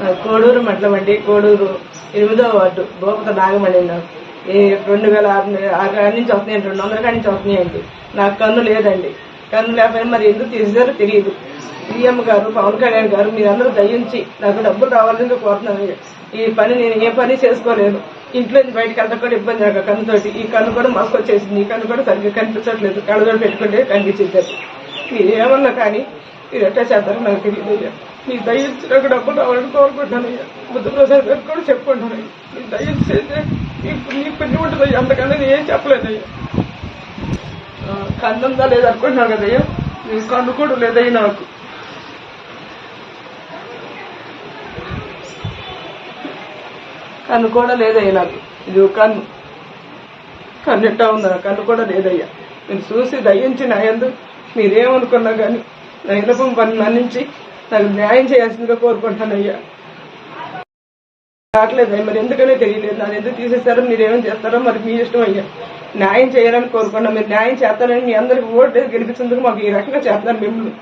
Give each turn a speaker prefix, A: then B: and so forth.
A: కోడూరు మండలం కోడూరు ఎనిమిదో వార్డు. భూపత నాగమణి నాకు ఈ రెండు వేల ఆరు ఆరు నుంచి వస్తున్నాయండి రెండు వందల కాడి నుంచి వస్తున్నాయండి నాకు కన్ను లేదండి. కన్ను లేకపోయినా మరి ఎందుకు తీసేసారో తెలియదు. సీఎం గారు పవన్ కళ్యాణ్ గారు మీరందరూ దయించి నాకు డబ్బులు రావాలని కోరుతున్నాను ఈ పని నేను ఏ పని చేసుకోలేదు ఇంట్లో నుంచి బయటకు వెళ్తా కూడా ఇబ్బంది నాకు కన్నుతోటి. ఈ కన్ను కూడా మస్క్ వచ్చేసింది ఈ కన్ను కూడా సరిగ్గా కనిపించట్లేదు. కూడా పెట్టుకుంటే కనిపించింది. మీరు ఏమన్నా కానీ మీరు ఎట్లా చేస్తారో నాకు తెలియదు అయ్యా మీ దయించి నాకు డబ్బులు రావాలని కోరుకుంటున్నాను అయ్యా బుద్ధప్రసాద్ గారు కూడా చెప్పుకుంటాను అయ్యా మీ దయించి చేస్తే మీ ఉంటుంది అయ్యా అంతకన్నా నేను ఏం చెప్పలేదు అయ్యా ఆ, ఉందా అనుకుంటున్నాను కదయ్యా? మీ కన్ను కూడా లేదయ్యా నాకు. కన్ను కూడా లేదయ్యా నాకు. ఇది ఒక కన్ను. కన్ను ఎట్టా ఉందా? కన్ను కూడా లేదయ్యా. నేను చూసి దయించి నా మీరేమనుకున్నా కానీ నా ఇలపం పని మన్నించి నాకు న్యాయం చేయాల్సిందిగా కోరుకుంటానయ్యా రావట్లేదు మరి ఎందుకనే తెలియలేదు. నన్ను ఎందుకు తీసేస్తారో మీరు చేస్తారో మరి మీ ఇష్టం అయ్యా న్యాయం చేయాలని కోరుకున్నాం మీరు న్యాయం చేస్తారని మీ అందరికి ఓటు గెలిపించేందుకు మాకు ఈ రకంగా చేస్తున్నారు మిమ్మల్ని.